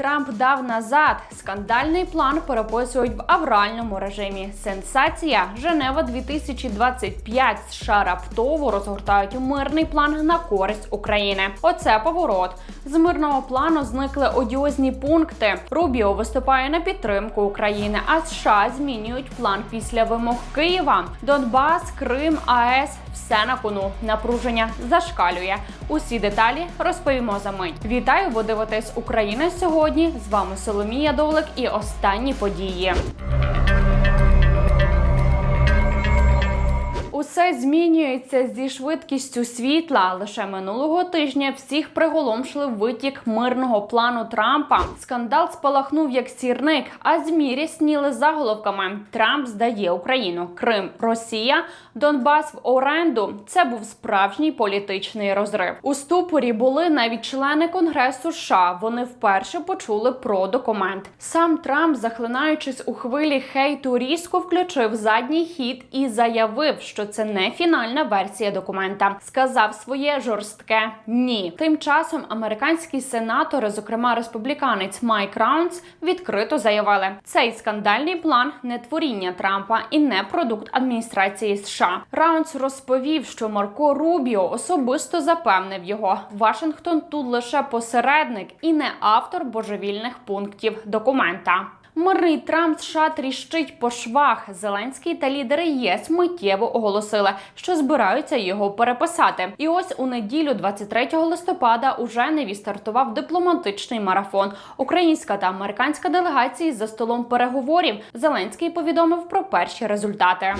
Трамп дав назад. Скандальний план переписують в авральному режимі. Сенсація Женева 2025 США раптово розгортають мирний план на користь України. Оце поворот. З мирного плану зникли одіозні пункти. Рубіо виступає на підтримку України, а США змінюють план після вимог Києва. Донбас, Крим, АЕС все на кону. Напруження зашкалює. Усі деталі розповімо за мить. Вітаю, ви дивитесь Україна сьогодні. З вами Соломія Довлик і останні події. Усе змінюється зі швидкістю світла. Лише минулого тижня всіх приголомшив витік мирного плану Трампа. Скандал спалахнув як сірник, а змі рясніли заголовками: Трамп здає Україну, Крим, Росія, Донбас в оренду. Це був справжній політичний розрив. У ступорі були навіть члени Конгресу США. Вони вперше почули про документ. Сам Трамп, захлинаючись у хвилі хейту, різко включив задній хід і заявив, що це не фінальна версія документа. Сказав своє жорстке ні. Тим часом американські сенатори, зокрема республіканець Майк Раунс, відкрито заявили, цей скандальний план не творіння Трампа і не продукт адміністрації США. Раунс розповів, що Марко Рубіо особисто запевнив його. Вашингтон тут лише посередник і не автор божевільних пунктів документа. Мирний Трамп США тріщить по швах. Зеленський та лідери ЄС миттєво оголосили, що збираються його переписати. І ось у неділю, 23 листопада, уже неві стартував дипломатичний марафон. Українська та американська делегації за столом переговорів. Зеленський повідомив про перші результати.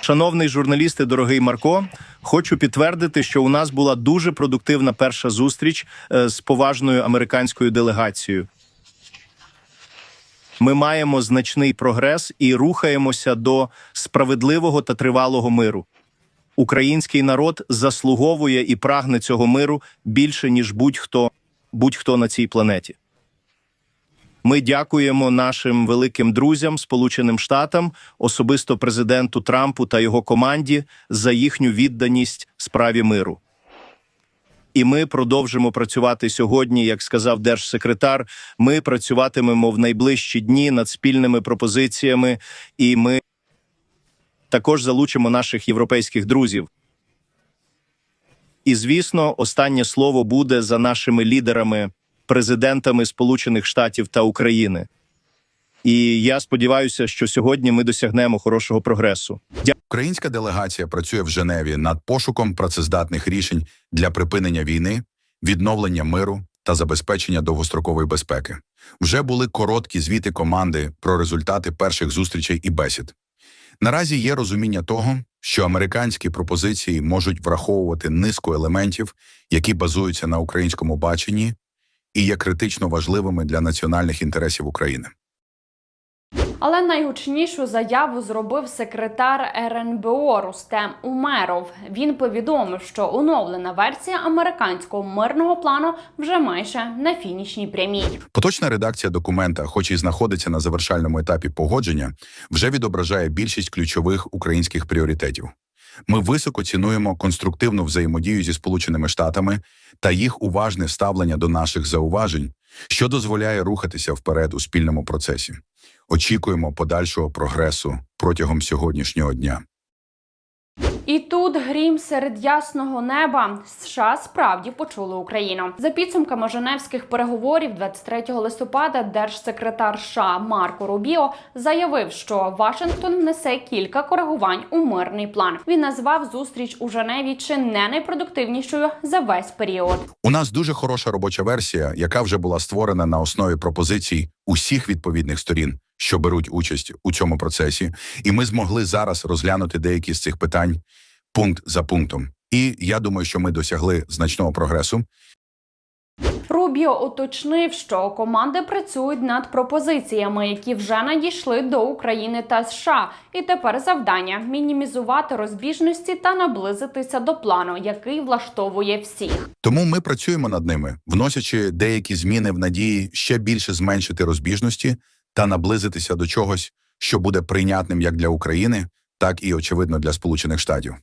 Шановний журналісти, дорогий Марко, хочу підтвердити, що у нас була дуже продуктивна перша зустріч е, з поважною американською делегацією. Ми маємо значний прогрес і рухаємося до справедливого та тривалого миру. Український народ заслуговує і прагне цього миру більше ніж будь-хто будь-хто на цій планеті. Ми дякуємо нашим великим друзям, Сполученим Штатам, особисто президенту Трампу та його команді за їхню відданість справі миру. І ми продовжимо працювати сьогодні, як сказав держсекретар. Ми працюватимемо в найближчі дні над спільними пропозиціями, і ми також залучимо наших європейських друзів. І звісно, останнє слово буде за нашими лідерами, президентами Сполучених Штатів та України. І я сподіваюся, що сьогодні ми досягнемо хорошого прогресу. Українська делегація працює в Женеві над пошуком працездатних рішень для припинення війни, відновлення миру та забезпечення довгострокової безпеки. Вже були короткі звіти команди про результати перших зустрічей і бесід. Наразі є розуміння того, що американські пропозиції можуть враховувати низку елементів, які базуються на українському баченні і є критично важливими для національних інтересів України. Але найгучнішу заяву зробив секретар РНБО Рустем Умеров. Він повідомив, що оновлена версія американського мирного плану вже майже на фінішній прямій. Поточна редакція документа, хоч і знаходиться на завершальному етапі погодження, вже відображає більшість ключових українських пріоритетів. Ми високо цінуємо конструктивну взаємодію зі Сполученими Штатами та їх уважне ставлення до наших зауважень, що дозволяє рухатися вперед у спільному процесі. Очікуємо подальшого прогресу протягом сьогоднішнього дня. І тут грім серед ясного неба. США справді почули Україну. За підсумками Женевських переговорів 23 листопада держсекретар США Марко Рубіо заявив, що Вашингтон внесе кілька коригувань у мирний план. Він назвав зустріч у Женеві чи не найпродуктивнішою за весь період. У нас дуже хороша робоча версія, яка вже була створена на основі пропозицій усіх відповідних сторін, що беруть участь у цьому процесі, і ми змогли зараз розглянути деякі з цих питань пункт за пунктом. І я думаю, що ми досягли значного прогресу. Рубіо уточнив, що команди працюють над пропозиціями, які вже надійшли до України та США. І тепер завдання мінімізувати розбіжності та наблизитися до плану, який влаштовує всіх. Тому ми працюємо над ними, вносячи деякі зміни в надії ще більше зменшити розбіжності та наблизитися до чогось, що буде прийнятним як для України, так і очевидно для Сполучених Штатів.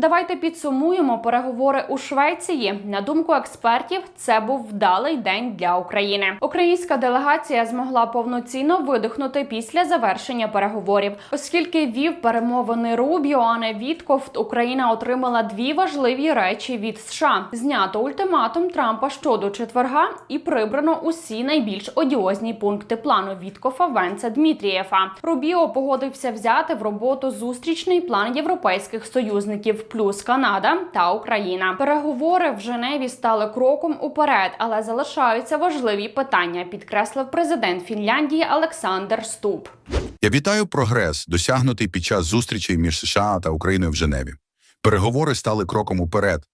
Давайте підсумуємо переговори у Швеції. На думку експертів, це був вдалий день для України. Українська делегація змогла повноцінно видихнути після завершення переговорів, оскільки вів перемовини Рубіо, а не Віткофт. Україна отримала дві важливі речі від США: знято ультиматум Трампа щодо четверга і прибрано усі найбільш одіозні пункти плану Віткофа Венца Дмитрієва. Рубіо погодився взяти в роботу зустрічний план європейських союзників, плюс Канада та Україна. Переговори в Женеві стали кроком уперед, але залишаються важливі питання, підкреслив президент Фінляндії Олександр Ступ. Я вітаю прогрес, досягнутий під час зустрічей між США та Україною в Женеві. Переговори стали кроком уперед,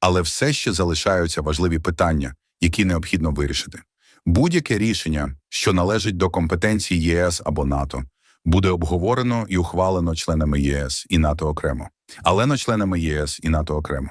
але все ще залишаються важливі питання, які необхідно вирішити. Будь-яке рішення, що належить до компетенції ЄС або НАТО, буде обговорено і ухвалено членами ЄС і НАТО окремо, але не членами ЄС і НАТО окремо.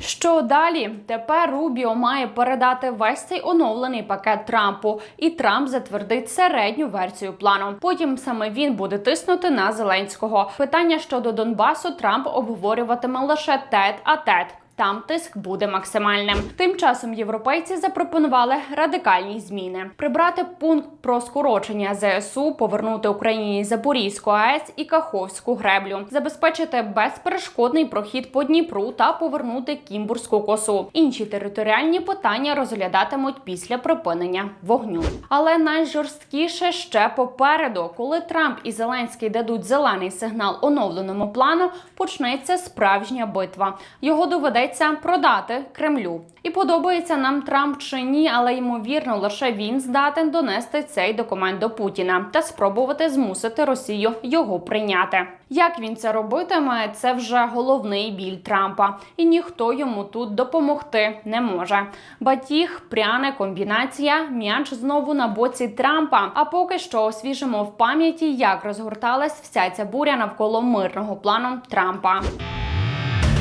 Що далі? Тепер Рубіо має передати весь цей оновлений пакет Трампу, і Трамп затвердить середню версію плану. Потім саме він буде тиснути на Зеленського. Питання щодо Донбасу Трамп обговорюватиме лише тет а тет. Там тиск буде максимальним. Тим часом європейці запропонували радикальні зміни: прибрати пункт про скорочення ЗСУ, повернути Україні Запорізьку АЕС і Каховську греблю, забезпечити безперешкодний прохід по Дніпру та повернути Кімбурську косу. Інші територіальні питання розглядатимуть після припинення вогню. Але найжорсткіше ще попереду, коли Трамп і Зеленський дадуть зелений сигнал оновленому плану, почнеться справжня битва. Його доведеться продати Кремлю. І подобається нам Трамп чи ні, але ймовірно, лише він здатен донести цей документ до Путіна та спробувати змусити Росію його прийняти. Як він це робитиме, це вже головний біль Трампа, і ніхто йому тут допомогти не може. Батіг, пряне комбінація, м'яч знову на боці Трампа. А поки що освіжимо в пам'яті, як розгорталась вся ця буря навколо мирного плану Трампа.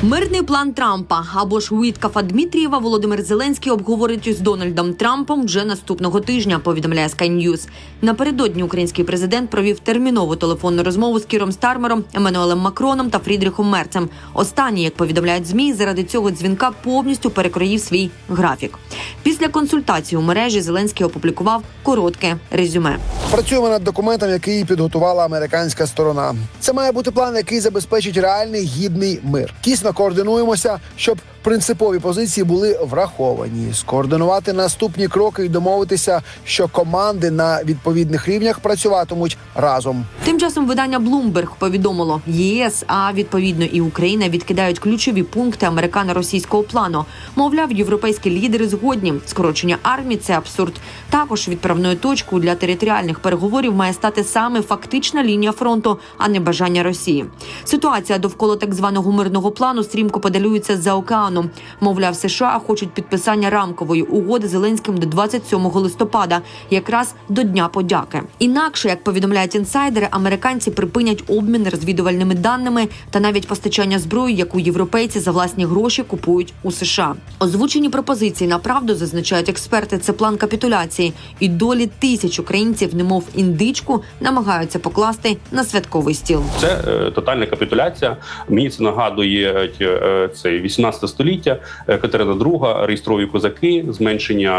Мирний план Трампа або ж Уіткафа Дмитрієва Володимир Зеленський обговорить з Дональдом Трампом вже наступного тижня. Повідомляє Sky News. Напередодні український президент провів термінову телефонну розмову з Кіром Стармером, Еммануелем Макроном та Фрідріхом Мерцем. Останній, як повідомляють змі, заради цього дзвінка повністю перекроїв свій графік. Після консультації у мережі Зеленський опублікував коротке резюме. Працюємо над документом, який підготувала американська сторона. Це має бути план, який забезпечить реальний гідний мир. Тісно координуємося, щоб принципові позиції були враховані, скоординувати наступні кроки і домовитися, що команди на відповідних рівнях працюватимуть разом. Тим часом видання Bloomberg повідомило, ЄС, а відповідно і Україна відкидають ключові пункти американо-російського плану. Мовляв, європейські лідери згодні. Скорочення армії це абсурд. Також відправною точкою для територіальних переговорів має стати саме фактична лінія фронту, а не бажання Росії. Ситуація довкола так званого мирного плану стрімко подалюється за океаном. Мовляв, США хочуть підписання рамкової угоди Зеленським до 27 листопада, якраз до Дня подяки. Інакше, як повідомляють інсайдери, американці припинять обмін розвідувальними даними та навіть постачання зброї, яку європейці за власні гроші купують у США. Озвучені пропозиції на правду зазначають експерти. Це план капітуляції, і долі тисяч українців, немов індичку, намагаються покласти на святковий стіл. Це е, тотальна капітуляція. Мені це нагадує е, цей 18 століття. Е, Катерина II, реєстрові козаки, зменшення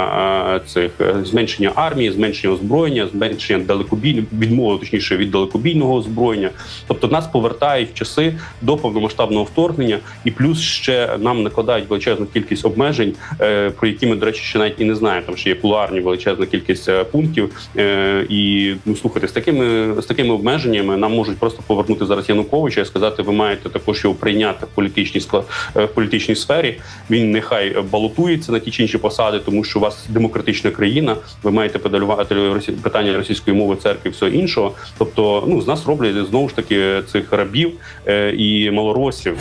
е, цих е, зменшення армії, зменшення озброєння, зменшення далекобіль, відмови точніше від далекобійного озброєння. Тобто нас повертають в часи до повномасштабного вторгнення, і плюс ще нам накладають величезну кількість обмежень, про які ми, до речі, ще навіть і не знаємо. Там ще є кулуарні величезна кількість пунктів. І ну слухайте, з такими з такими обмеженнями нам можуть просто повернути зараз Януковича і сказати, ви маєте також його прийняти в політичній склад в політичній сфері. Він нехай балотується на ті чи інші посади, тому що у вас демократична країна. Ви маєте педалювати питання російської мови, церкви, і всього іншого. Тобто, ну з нас роблять знову ж таки цих рабів е, і малоросів.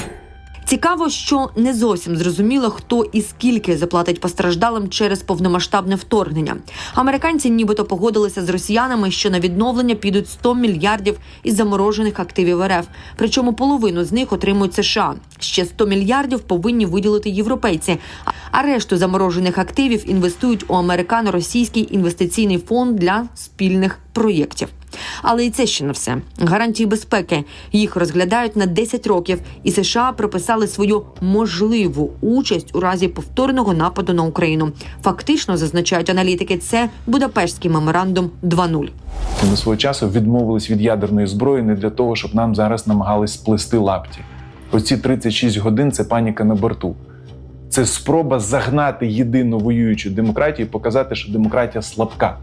Цікаво, що не зовсім зрозуміло, хто і скільки заплатить постраждалим через повномасштабне вторгнення. Американці нібито погодилися з росіянами, що на відновлення підуть 100 мільярдів із заморожених активів РФ. Причому половину з них отримують США. Ще 100 мільярдів повинні виділити європейці. А решту заморожених активів інвестують у американо-російський інвестиційний фонд для спільних проєктів. Але і це ще не все. Гарантії безпеки їх розглядають на 10 років, і США приписали свою можливу участь у разі повторного нападу на Україну. Фактично зазначають аналітики. Це Будапештський меморандум 2.0. Ми свого часу відмовились від ядерної зброї не для того, щоб нам зараз намагались сплести лапті. Оці 36 годин це паніка на борту. Це спроба загнати єдину воюючу демократію і показати, що демократія слабка,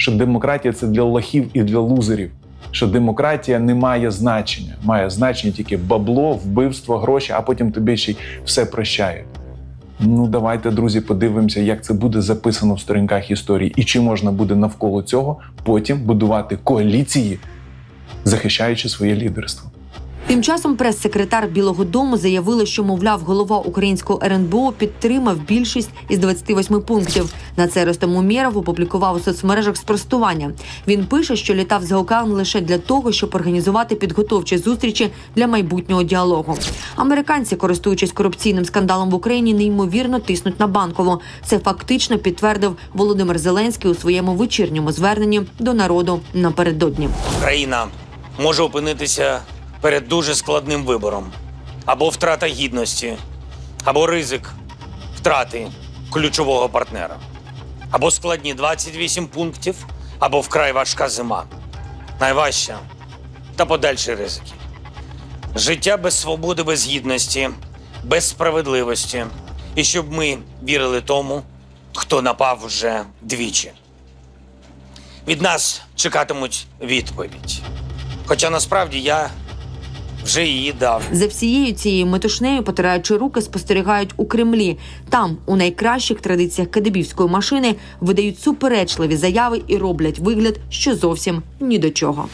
що демократія це для лохів і для лузерів, що демократія не має значення, має значення тільки бабло, вбивство, гроші, а потім тобі ще й все прощають. Ну, давайте, друзі, подивимося, як це буде записано в сторінках історії, і чи можна буде навколо цього потім будувати коаліції, захищаючи своє лідерство. Тим часом прес-секретар Білого Дому заявила, що мовляв, голова українського РНБО підтримав більшість із 28 пунктів. На це Ростем Умєров опублікував у соцмережах спростування. Він пише, що літав за океан лише для того, щоб організувати підготовчі зустрічі для майбутнього діалогу. Американці, користуючись корупційним скандалом в Україні, неймовірно тиснуть на банкову. Це фактично підтвердив Володимир Зеленський у своєму вечірньому зверненні до народу напередодні. Країна може опинитися перед дуже складним вибором: або втрата гідності, або ризик втрати ключового партнера, або складні 28 пунктів, або вкрай важка зима. Найважча та подальші ризики. Життя без свободи, без гідності, без справедливості. І щоб ми вірили тому, хто напав вже двічі. Від нас чекатимуть відповідь. Хоча насправді я вже її дав. За всією цією метушнею, потираючи руки, спостерігають у Кремлі. Там, у найкращих традиціях кадебівської машини, видають суперечливі заяви і роблять вигляд, що зовсім ні до чого.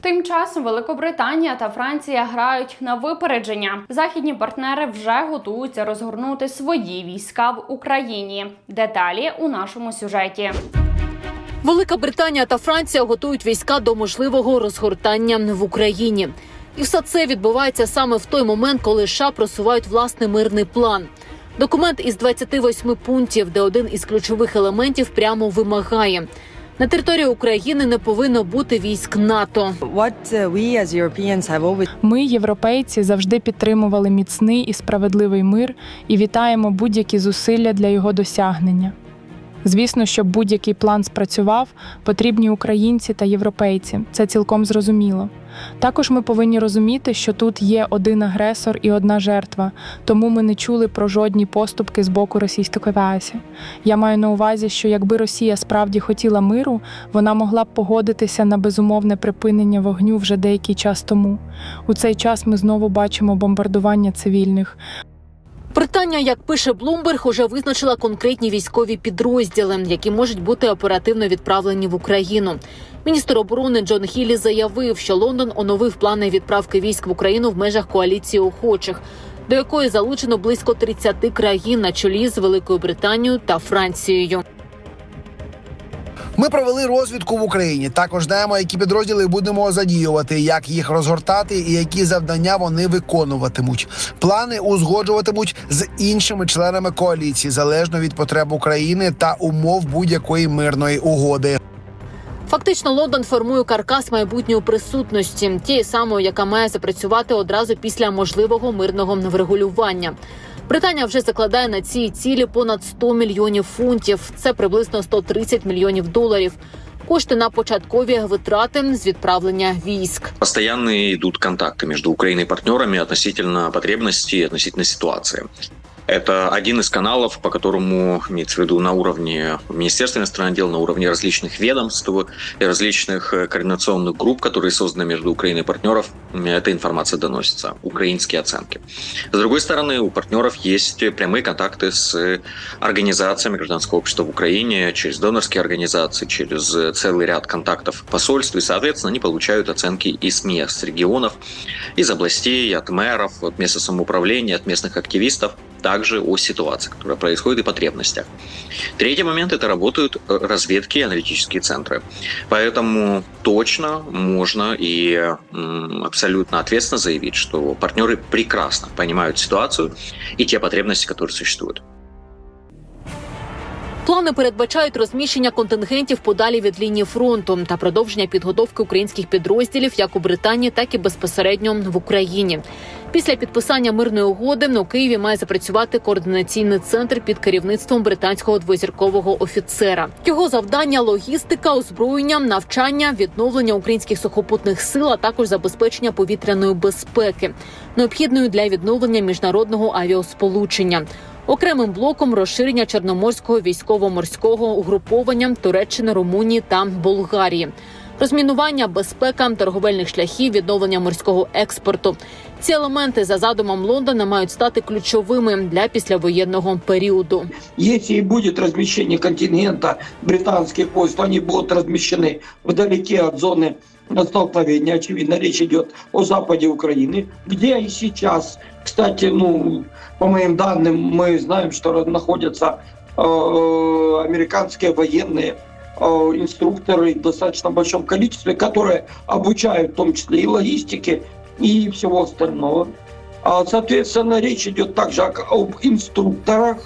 Тим часом Великобританія та Франція грають на випередження. Західні партнери вже готуються розгорнути свої війська в Україні. Деталі у нашому сюжеті. Велика Британія та Франція готують війська до можливого розгортання в Україні. І все це відбувається саме в той момент, коли США просувають власний мирний план. Документ із 28 пунктів, де один із ключових елементів прямо вимагає. На території України не повинно бути військ НАТО. Uh, Ми, європейці, завжди підтримували міцний і справедливий мир і вітаємо будь-які зусилля для його досягнення. Звісно, щоб будь-який план спрацював, потрібні українці та європейці. Це цілком зрозуміло. Також ми повинні розуміти, що тут є один агресор і одна жертва, тому ми не чули про жодні поступки з боку Російської Федерації. Я маю на увазі, що якби Росія справді хотіла миру, вона могла б погодитися на безумовне припинення вогню вже деякий час тому. У цей час ми знову бачимо бомбардування цивільних. Британія, як пише Блумберг, уже визначила конкретні військові підрозділи, які можуть бути оперативно відправлені в Україну. Міністр оборони Джон Хілі заявив, що Лондон оновив плани відправки військ в Україну в межах коаліції охочих, до якої залучено близько 30 країн на чолі з Великою Британією та Францією. Ми провели розвідку в Україні. Також знаємо, які підрозділи будемо задіювати, як їх розгортати і які завдання вони виконуватимуть. Плани узгоджуватимуть з іншими членами коаліції залежно від потреб України та умов будь-якої мирної угоди. Фактично, Лондон формує каркас майбутньої присутності, тієї самої, яка має запрацювати одразу після можливого мирного врегулювання. Британія вже закладає на ці цілі понад 100 мільйонів фунтів. Це приблизно 130 мільйонів доларів. Кошти на початкові витрати з відправлення військ. постоянно идут контакты между Украиной и партнерами относительно потребностей, относительно ситуации. Это один из каналов, по которому, имеется в виду на уровне Министерства иностранных дел, на уровне различных ведомств и различных э, координационных групп, которые созданы между Украиной и партнеров, эта информация доносится, украинские оценки. С другой стороны, у партнеров есть прямые контакты с организациями гражданского общества в Украине, через донорские организации, через целый ряд контактов в посольстве, и, соответственно, они получают оценки из мест, с регионов, из областей, от мэров, от места самоуправления, от местных активистов, также о ситуации, которая происходит, и потребностях. Третий момент – это работают э, разведки и аналитические центры. Поэтому точно можно и абсолютно ответственно заявить, что партнеры прекрасно понимают ситуацию и те потребности, которые существуют. Плани передбачають розміщення контингентів подалі від лінії фронту та продовження підготовки українських підрозділів як у Британії, так і безпосередньо в Україні. Після підписання мирної угоди у Києві має запрацювати координаційний центр під керівництвом британського двозіркового офіцера. Його завдання логістика, озброєння, навчання, відновлення українських сухопутних сил, а також забезпечення повітряної безпеки, необхідної для відновлення міжнародного авіасполучення. Окремим блоком розширення чорноморського військово-морського угруповання Туреччини, Румунії та Болгарії. Розмінування, безпека, торговельних шляхів, відновлення морського експорту. Ці елементи за задумом Лондона мають стати ключовими для післявоєнного періоду. Если и будет размещение контингента британских войск, то они будут размещены вдалеке от зоны столкновения. Очевидно, речь идет о западе Украины, где и сейчас, кстати, ну, по моим данным, мы знаем, что находятся э, американские военные э, инструкторы в достаточно большом количестве, которые обучают в том числе и логистике, и всего остального. А, Соответственно, речь идет также об инструкторах,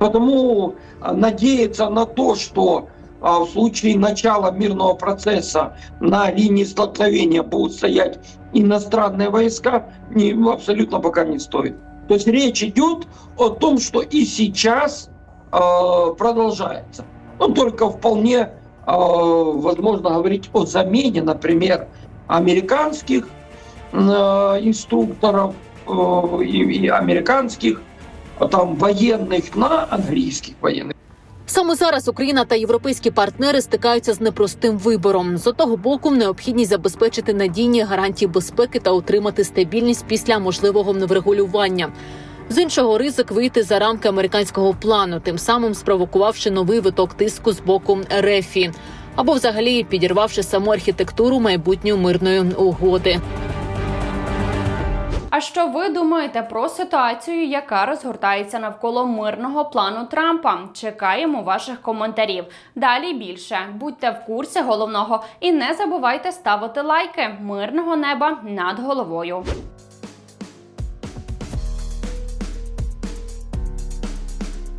Потому а, надеяться на то, что а, в случае начала мирного процесса на линии столкновения будут стоять иностранные войска, не, абсолютно пока не стоит. То есть речь идет о том, что и сейчас продолжается. Но только вполне возможно говорить о замене, например, американских инструкторов э, и, и американских а там военных на английских военных. Саме зараз Україна та європейські партнери стикаються з непростим вибором. З одного боку, необхідність забезпечити надійні гарантії безпеки та отримати стабільність після можливого врегулювання. З іншого ризик вийти за рамки американського плану, тим самим спровокувавши новий виток тиску з боку РЕФІ, або взагалі підірвавши саму архітектуру майбутньої мирної угоди. А що ви думаєте про ситуацію, яка розгортається навколо мирного плану Трампа? Чекаємо ваших коментарів. Далі більше будьте в курсі головного і не забувайте ставити лайки. Мирного неба над головою.